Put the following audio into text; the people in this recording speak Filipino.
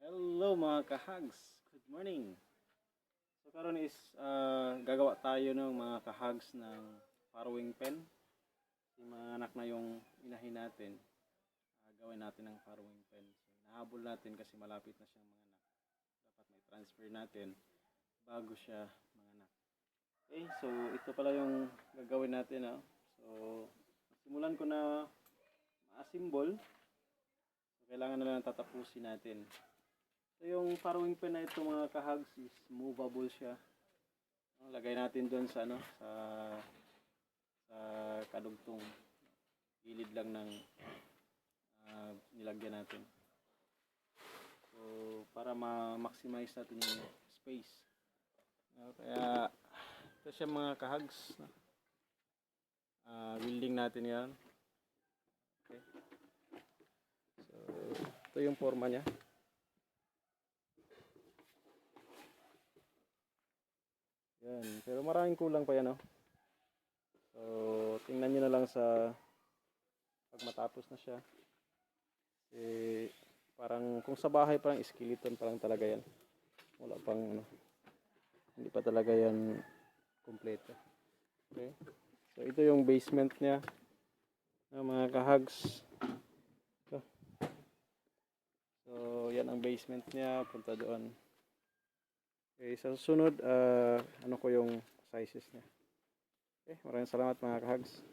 Hello mga kahags. Good morning. So karon is ah, gagawa tayo ng mga kahags ng farrowing pen. Si mga anak na yung inahin natin. Ah, gawin natin ng farrowing pen. So nahabol natin kasi malapit na siyang mga anak. Dapat may transfer natin bago siya mga anak. Okay, so ito pala yung gagawin natin. ah. So simulan ko na ma-assemble. So, kailangan na lang tatapusin natin. So yung farrowing pen na ito mga kahags is movable siya. Lagay natin doon sa ano sa sa kadugtong gilid lang ng ah, nilagyan natin. So para ma-maximize natin yung space. No, kaya ito siya mga kahags. No? Ah, welding natin yan. Okay. So ito yung forma niya. Yan. Pero maraming kulang pa yan, oh. So, tingnan nyo na lang sa pag matapos na siya. Eh, parang kung sa bahay parang skeleton pa lang talaga yan. Wala pang ano. Hindi pa talaga yan kompleto. Okay. So, ito yung basement niya. ng mga kahags. So, yan ang basement niya. Punta doon. Okay, sa susunod, ah, ano ko yung sizes niya. Okay, maraming salamat mga kahags.